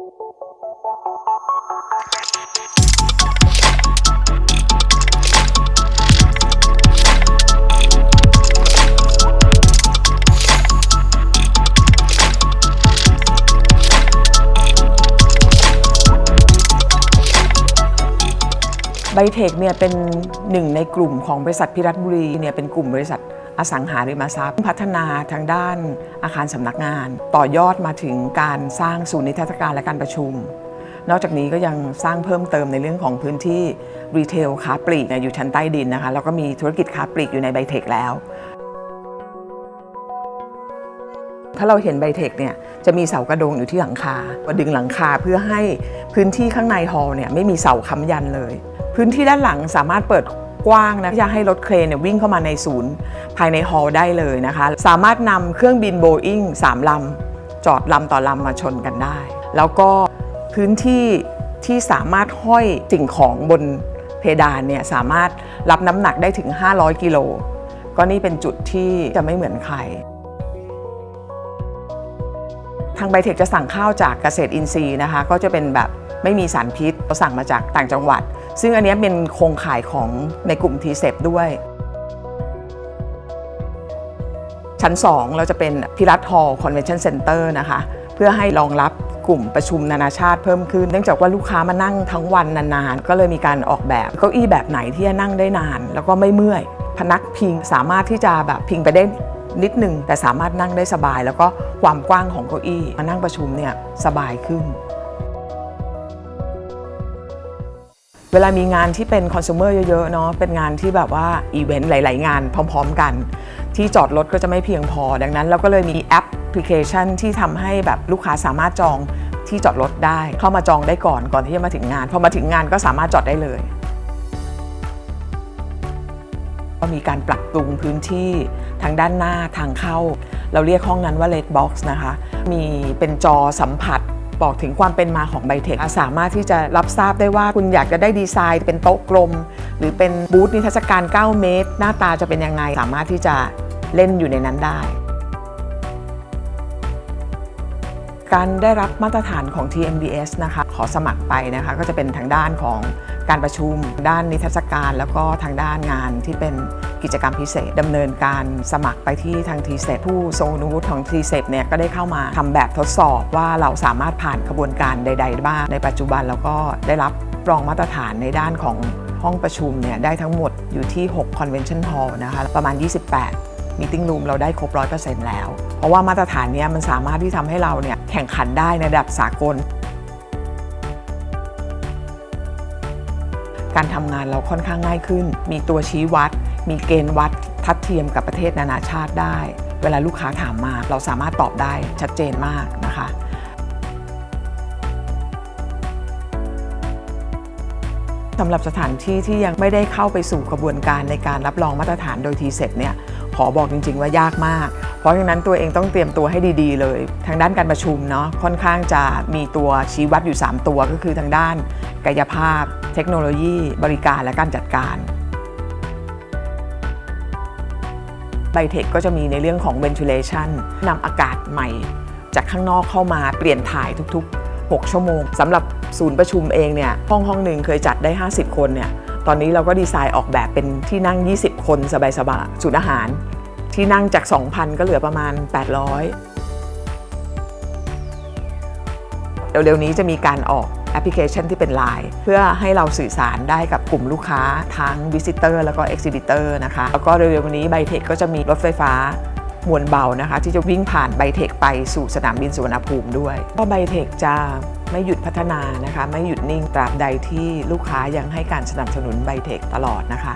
ไบเทคเนี่ยเป็นหนึ่งในกลุ่มของบริษัทพิรัตบุรีเนี่ยเป็นกลุ่มบริษัท อสังหาริมทรัพย์ พัฒนาทางด้านอาคารสำนักงาน ต่อยอดมาถึงการสร้างศูนย์นิทรรศการและการประชุม นอกจากนี้ก็ยังสร้างเพิ่มเติมในเรื่องของพื้นที่รีเทลค้าปลีกอยู่ชั้นใต้ดินนะคะแล้วก็มีธุรกิจค้าปลีกอยู่ในไบเทคแล้วถ้าเราเห็นไบเทคเนี่ยจะมีเสากระโดงอยู่ที่หลังคาดึงหลังคาเพื่อให้พื้นที่ข้างในฮอลล์เนี่ยไม่มีเสาค้ำยันเลย พื้นที่ด้านหลังสามารถเปิด กว้างนะที่จะให้รถเครนเนี่ยวิ่งเข้ามาในศูนย์ ภายในฮอลได้เลยนะคะ สามารถนำเครื่องบินโบอิง3ลำ จอดลำต่อลำมาชนกันได้ แล้วก็พื้นที่ที่สามารถห้อยสิ่งของบนเพดานเนี่ยสามารถรับน้ำหนักได้ถึง 500 กิโล ก็นี่เป็นจุดที่จะไม่เหมือนใคร ทางไบเทคจะสั่งข้าวจากเกษตรอินทรีย์นะคะ ก็จะเป็นแบบไม่มีสารพิษเราสั่งมาจากต่างจังหวัด ซึ่งอันนี้เป็นโครงข่ายของในกลุ่มทีเซด้วย ชั้น 2 เราจะเป็นพิรัตฮอลล์คอนเวนชั่นเซ็นเตอร์นะคะ เพื่อให้รองรับกลุ่มประชุมนานาชาติเพิ่มขึ้น เนื่องจากว่าลูกค้ามานั่งทั้งวันนานๆ ก็เลยมีการออกแบบเก้าอี้แบบไหนที่จะนั่งได้นาน แล้วก็ไม่เมื่อย พนักพิงสามารถที่จะแบบพิงไปได้นิดหนึ่งแต่สามารถนั่งได้สบาย แล้วก็ความกว้างของเก้าอี้มานั่งประชุมเนี่ยสบายขึ้น เวลามีงานที่เป็น consumer เยอะๆเนาะเป็นงานที่แบบว่าอีเวนต์หลาย ๆ งานพร้อม ๆ กัน ที่จอดรถก็จะไม่เพียงพอ ดังนั้นเราก็เลยมีแอปพลิเคชันที่ทำให้แบบลูกค้าสามารถจองที่จอดรถได้ เข้ามาจองได้ก่อนก่อนที่จะมาถึงงานพอมาถึงงานก็สามารถจอดได้เลยก็มีการปรับปรุงพื้นที่ทางด้านหน้าทางเข้า เราเรียกห้องนั้นว่า Red Box นะคะ มีเป็นจอสัมผัส บอกถึงความเป็นมาของไบเทคสามารถที่จะรับทราบได้ว่าคุณอยากจะได้ดีไซน์ เป็นโต๊ะกลม หรือเป็นบูธนิทรรศการ 9 เมตร หน้าตาจะเป็นยังไง สามารถที่จะเล่นอยู่ในนั้นได้ การได้รับมาตรฐานของ TMBS นะคะ ขอสมัครไปนะคะ ก็จะเป็นทางด้านของ การประชุม ด้านนิทรรศการ แล้วก็ทางด้านงานที่เป็นกิจกรรมพิเศษดำเนินการสมัครไปที่ทาง t ีเซผู้ทรงคุณวุฒิของ t ีเซเนี่ยก็ได้เข้ามาทำแบบทดสอบว่าเราสามารถผ่านกระบวนการใด ๆ บ้างในปัจจุบันเราก็ได้รับรองมาตรฐานในด้านของห้องประชุมเนี่ยได้ทั้งหมดอยู่ที่ 6 Convention Hall นะคะประมาณ 28มีติ้งรูมเราได้ครบ 100%แล้ว เพราะว่ามาตรฐานเนี้ยมันสามารถที่ทำให้เราเนี่ยแข่งขันได้ในระดับสากล การทำงานเราค่อนข้างง่ายขึ้น มีตัวชี้วัด มีเกณฑ์วัดทัดเทียมกับประเทศนานาชาติได้ เวลาลูกค้าถามมาเราสามารถตอบได้ชัดเจนมากนะคะสำหรับสถานที่ที่ยังไม่ได้เข้าไปสู่กระบวนการในการรับรองมาตรฐานโดยทีเซ็เนี่ย ขอบอกจริง ๆ ว่ายากมาก เพราะฉะนั้นตัวเองต้องเตรียมตัวให้ดีๆ เลย ทางด้านการประชุมเนาะค่อนข้างจะมีตัวชี้วัดอยู่ 3 ตัวก็คือทางด้านกายภาพ เทคโนโลยี บริการและการจัดการไบเทคก็จะมีในเรื่องของ ventilation นำอากาศใหม่ จากข้างนอกเข้ามาเปลี่ยนถ่ายทุกๆ 6 ชั่วโมงสำหรับศูนย์ประชุมเองเนี่ยห้องห้องหนึ่งเคยจัดได้ 50 คนเนี่ย ตอนนี้เราก็ดีไซน์ออกแบบเป็นที่นั่ง 20 คนสบายๆศูนย์อาหาร ที่นั่งจาก 2,000 ก็เหลือประมาณ 800 เร็วๆนี้จะมีการออกแอปพลิเคชันที่เป็น Line เพื่อให้เราสื่อสารได้กับกลุ่มลูกค้าทั้ง Visitor แล้วก็ Exhibitor นะคะ แล้วก็เร็วๆนี้ไบเทคก็จะมีรถไฟฟ้ามวลเบานะคะ ที่จะวิ่งผ่านไบเทคไปสู่สนามบินสุวรรณภูมิด้วย ก็ไบเทคจะ ไม่หยุดพัฒนานะคะ ไม่หยุดนิ่งตราบใดที่ลูกค้ายังให้การสนับสนุนไบเทคตลอดนะคะ